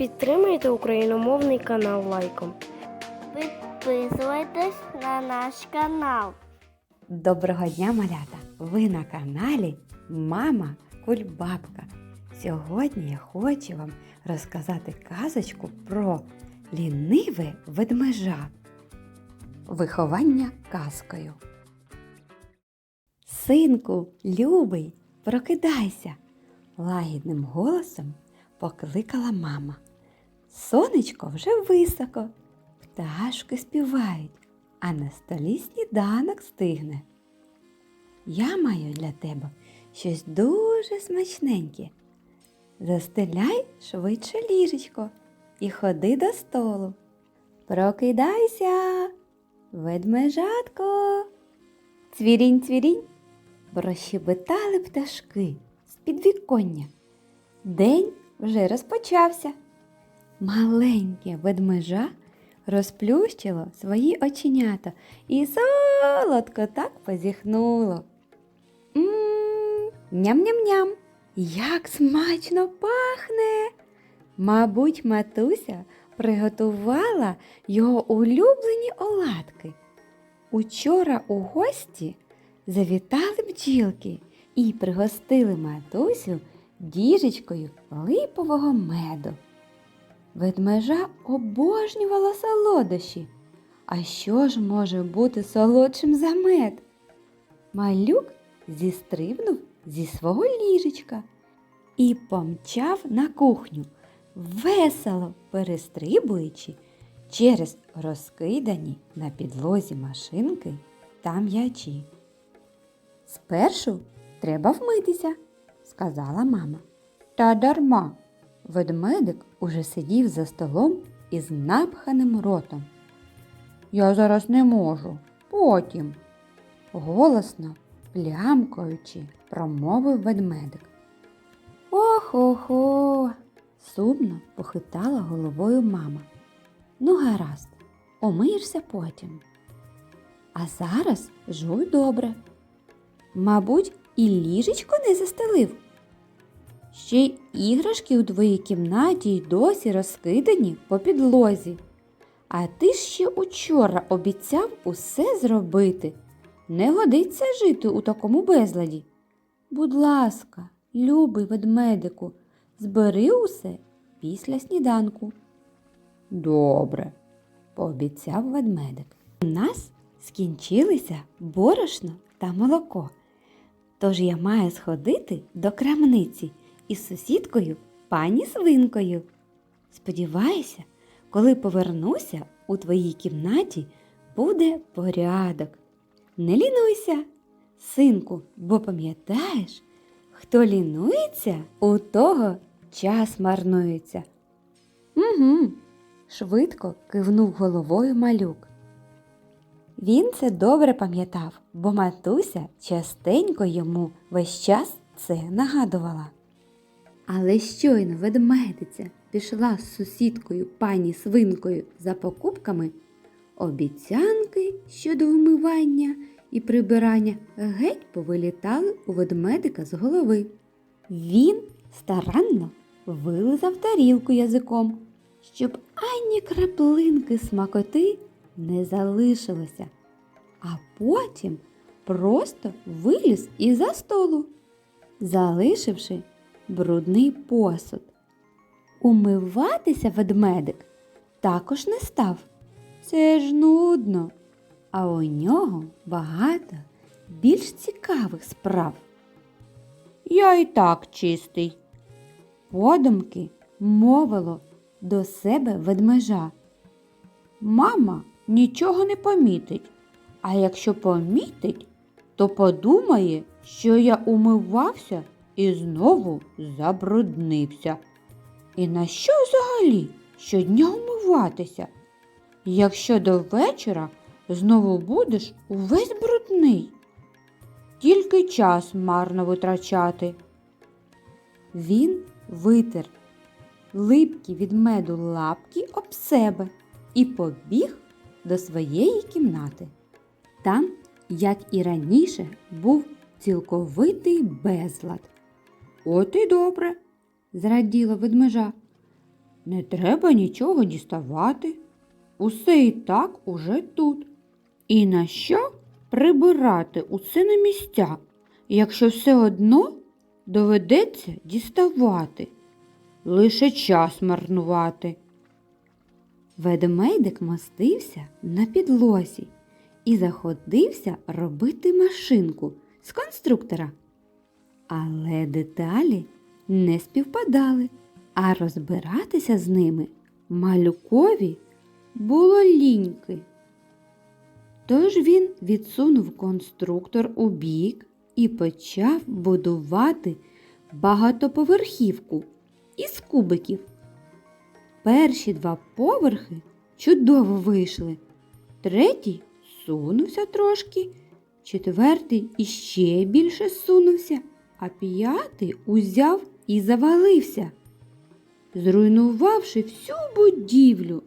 Підтримайте україномовний канал лайком. Підписуйтесь на наш канал. Доброго дня, малята! Ви на каналі Мама Кульбабка. Сьогодні я хочу вам розказати казочку про ліниве ведмежа. Виховання казкою. Синку, любий, прокидайся, лагідним голосом покликала мама. Сонечко вже високо, пташки співають, а на столі сніданок стигне. Я маю для тебе щось дуже смачненьке. Застеляй швидше ліжечко і ходи до столу. Прокидайся, ведмежатко. Цвірінь, цвірінь. Прощебетали пташки з підвіконня. День вже розпочався. Маленьке ведмежа розплющило свої оченята і солодко так позіхнуло. Ням-ням-ням, як смачно пахне. Мабуть, матуся приготувала його улюблені оладки. Учора у гості завітали бджілки і пригостили матусю діжечкою липового меду. Ведмежа обожнювала солодощі. А що ж може бути солодшим за мед? Малюк зістрибнув зі свого ліжечка і помчав на кухню, весело перестрибуючи через розкидані на підлозі машинки та м'ячі. Спершу треба вмитися, сказала мама. Та дарма. Ведмедик уже сидів за столом із напханим ротом. Я зараз не можу, потім. Голосно, плямкаючи, промовив ведмедик. Ох-охо, сумно похитала головою мама. Ну, гаразд, омиєшся потім. А зараз жуй добре. Мабуть, і ліжечко не застелив. Ще й іграшки у твоїй кімнаті й досі розкидані по підлозі. А ти ж ще учора обіцяв усе зробити. Не годиться жити у такому безладі. Будь ласка, любий ведмедику, збери усе після сніданку. Добре, пообіцяв ведмедик. У нас скінчилися борошно та молоко. Тож я маю сходити до крамниці із сусідкою пані свинкою. Сподіваюся, коли повернуся, у твоїй кімнаті буде порядок. Не лінуйся, синку, бо пам'ятаєш, хто лінується, у того час марнується. Угу, швидко кивнув головою малюк. Він це добре пам'ятав, бо матуся частенько йому весь час це нагадувала. Але щойно ведмедиця пішла з сусідкою пані свинкою за покупками, обіцянки щодо вмивання і прибирання геть повилітали у ведмедика з голови. Він старанно вилизав тарілку язиком, щоб ані краплинки смакоти не залишилося, а потім просто виліз із-за столу, залишивши брудний посуд. Умиватися ведмедик також не став. Це ж нудно, а у нього багато більш цікавих справ. Я і так чистий. Подумки мовило до себе ведмежа. Мама нічого не помітить, а якщо помітить, то подумає, що я умивався і знову забруднився. І на що взагалі щодня умиватися? Якщо до вечора знову будеш увесь брудний, тільки час марно витрачати. Він витер липкі від меду лапки об себе і побіг до своєї кімнати. Там, як і раніше, був цілковитий безлад. От і добре, зраділо ведмежа. Не треба нічого діставати. Усе і так уже тут. І на що прибирати усе на місця, якщо все одно доведеться діставати, лише час марнувати. Ведмедик мостився на підлозі і заходився робити машинку з конструктора. Але деталі не співпадали, а розбиратися з ними малюкові було ліньки. Тож він відсунув конструктор у бік і почав будувати багатоповерхівку із кубиків. Перші два поверхи чудово вийшли, третій сунувся трошки, четвертий іще більше сунувся, а п'ятий узяв і завалився, зруйнувавши всю будівлю.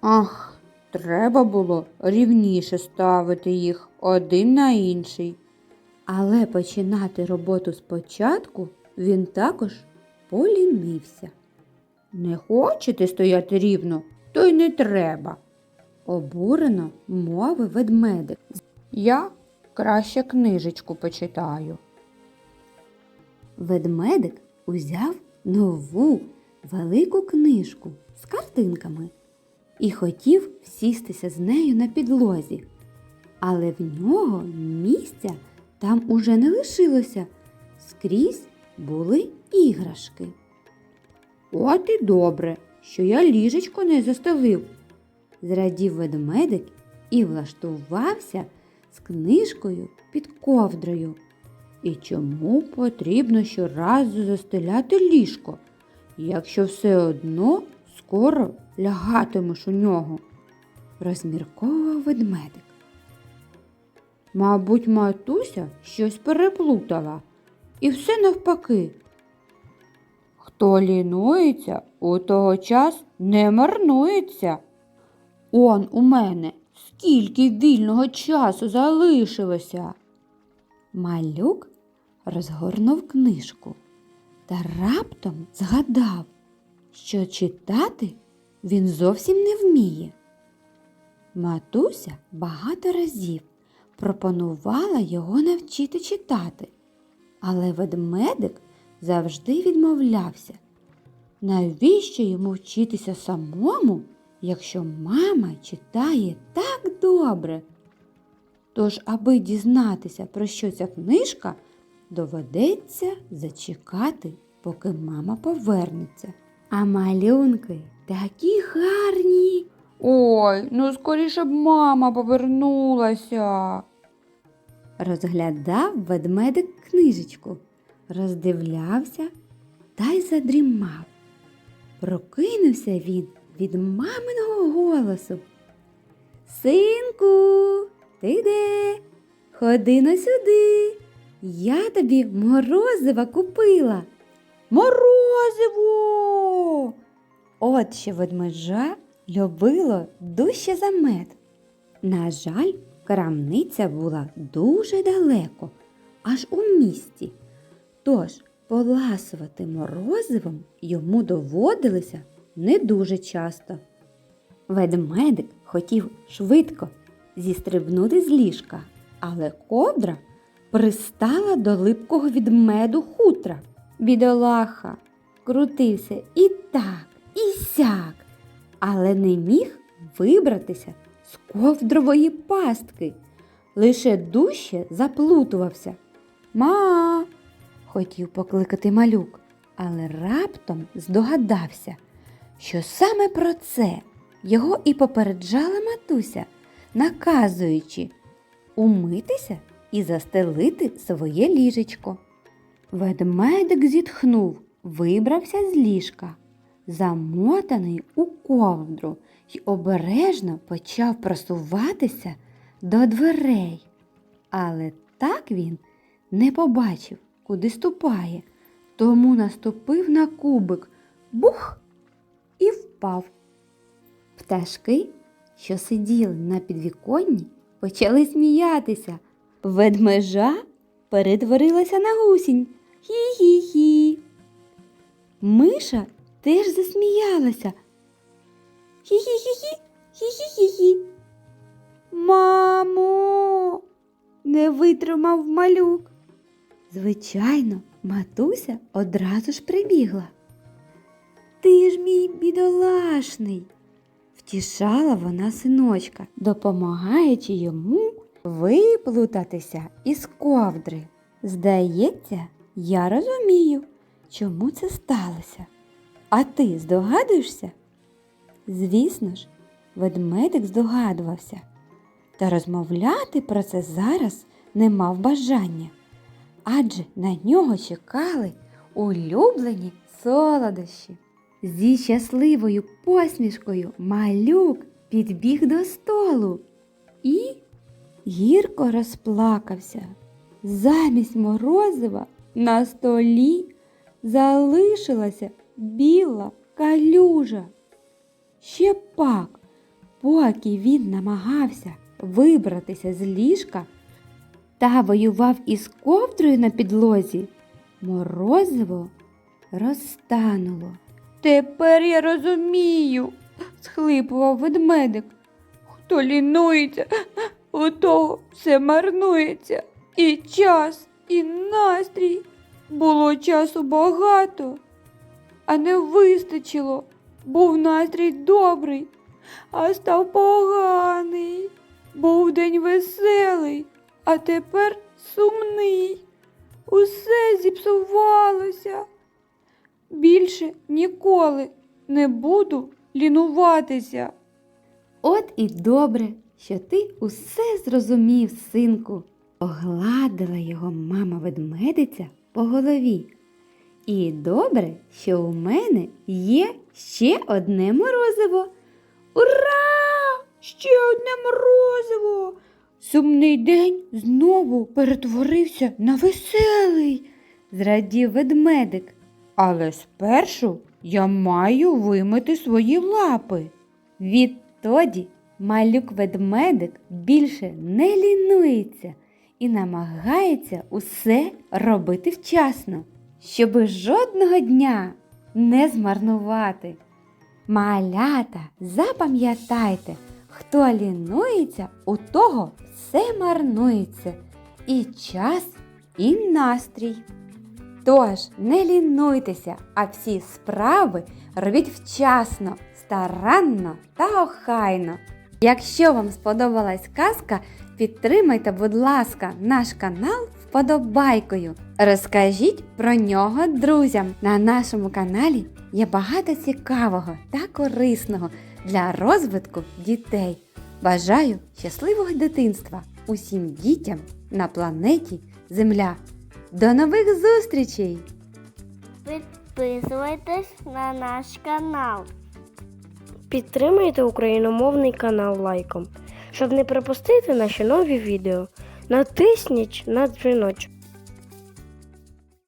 Ах, треба було рівніше ставити їх один на інший. Але починати роботу спочатку він також полінився. Не хочете стояти рівно, то й не треба. Обурено мовив ведмедик. Я краще книжечку почитаю. Ведмедик узяв нову велику книжку з картинками і хотів сістися з нею на підлозі. Але в нього місця там уже не лишилося. Скрізь були іграшки. От і добре, що я ліжечко не застелив, зрадів ведмедик і влаштувався з книжкою під ковдрою. І чому потрібно щоразу застеляти ліжко, якщо все одно скоро лягатимеш у нього? розмірковував ведмедик. Мабуть, матуся щось переплутала, і все навпаки. Хто лінується, у того час не марнується. Он у мене скільки вільного часу залишилося. Малюк розгорнув книжку та раптом згадав, що читати він зовсім не вміє. Матуся багато разів пропонувала його навчити читати, але ведмедик завжди відмовлявся. Навіщо йому вчитися самому, якщо мама читає так добре? Тож, аби дізнатися, про що ця книжка, доведеться зачекати, поки мама повернеться. А малюнки такі гарні. Ой, ну скоріше б мама повернулася. Розглядав ведмедик книжечку, роздивлявся та й задрімав. Прокинувся він від маминого голосу. Синку, ти де? Ходи на сюди. Я тобі морозива купила. Морозиво! От що ведмежа любило дужче за мед. На жаль, крамниця була дуже далеко, аж у місті. Тож поласувати морозивом йому доводилося не дуже часто. Ведмедик хотів швидко зістрибнути з ліжка, але ковдра пристала до липкого від меду хутра. Бідолаха крутився і так, і сяк, але не міг вибратися з ковдрової пастки, лише дужче заплутувався. Ма. хотів покликати малюк, але раптом здогадався, що саме про це його і попереджала матуся, наказуючи умитися і застелити своє ліжечко. Ведмедик зітхнув, вибрався з ліжка, замотаний у ковдру й обережно почав просуватися до дверей. Але так він не побачив, куди ступає, тому наступив на кубик, бух і впав. Пташки, що сиділи на підвіконні, почали сміятися. Ведмежа перетворилася на гусінь. Хі-хі-хі. Миша теж засміялася. Хі-хі-хі-хі, хі-хі-хі-хі. Мамо, не витримав малюк. Звичайно, матуся одразу ж прибігла. Ти ж мій бідолашний, втішала вона синочка, допомагаючи йому виплутатися із ковдри. Здається, я розумію, чому це сталося. А ти здогадуєшся? Звісно ж, ведмедик здогадувався, та розмовляти про це зараз не мав бажання, адже на нього чекали улюблені солодощі. Зі щасливою посмішкою малюк підбіг до столу і гірко розплакався. Замість морозива на столі залишилася біла калюжа. Ще пак, поки він намагався вибратися з ліжка та воював із ковдрою на підлозі, морозиво розтануло. Тепер я розумію, схлипував ведмедик. Хто лінується, у того все марнується. І час, і настрій. Було часу багато, а не вистачило. Був настрій добрий, а став поганий. Був день веселий, а тепер сумний. Усе зіпсувалося. Більше ніколи не буду лінуватися. От і добре, що ти усе зрозумів, синку. Огладила його мама ведмедиця по голові. І добре, що у мене є ще одне морозиво. Ура! Ще одне морозиво! Сумний день знову перетворився на веселий, зрадів ведмедик. Але спершу я маю вимити свої лапи. Відтоді малюк ведмедик більше не лінується і намагається усе робити вчасно, щоби жодного дня не змарнувати. Малята, запам'ятайте, хто лінується, у того все марнується і час, і настрій. Тож не лінуйтеся, а всі справи робіть вчасно, старанно та охайно. Якщо вам сподобалась казка, підтримайте, будь ласка, наш канал вподобайкою. Розкажіть про нього друзям. На нашому каналі є багато цікавого та корисного для розвитку дітей. Бажаю щасливого дитинства усім дітям на планеті Земля. До нових зустрічей! Підписуйтесь на наш канал. Підтримайте україномовний канал лайком. Щоб не пропустити наші нові відео, натисніть на дзвіночок.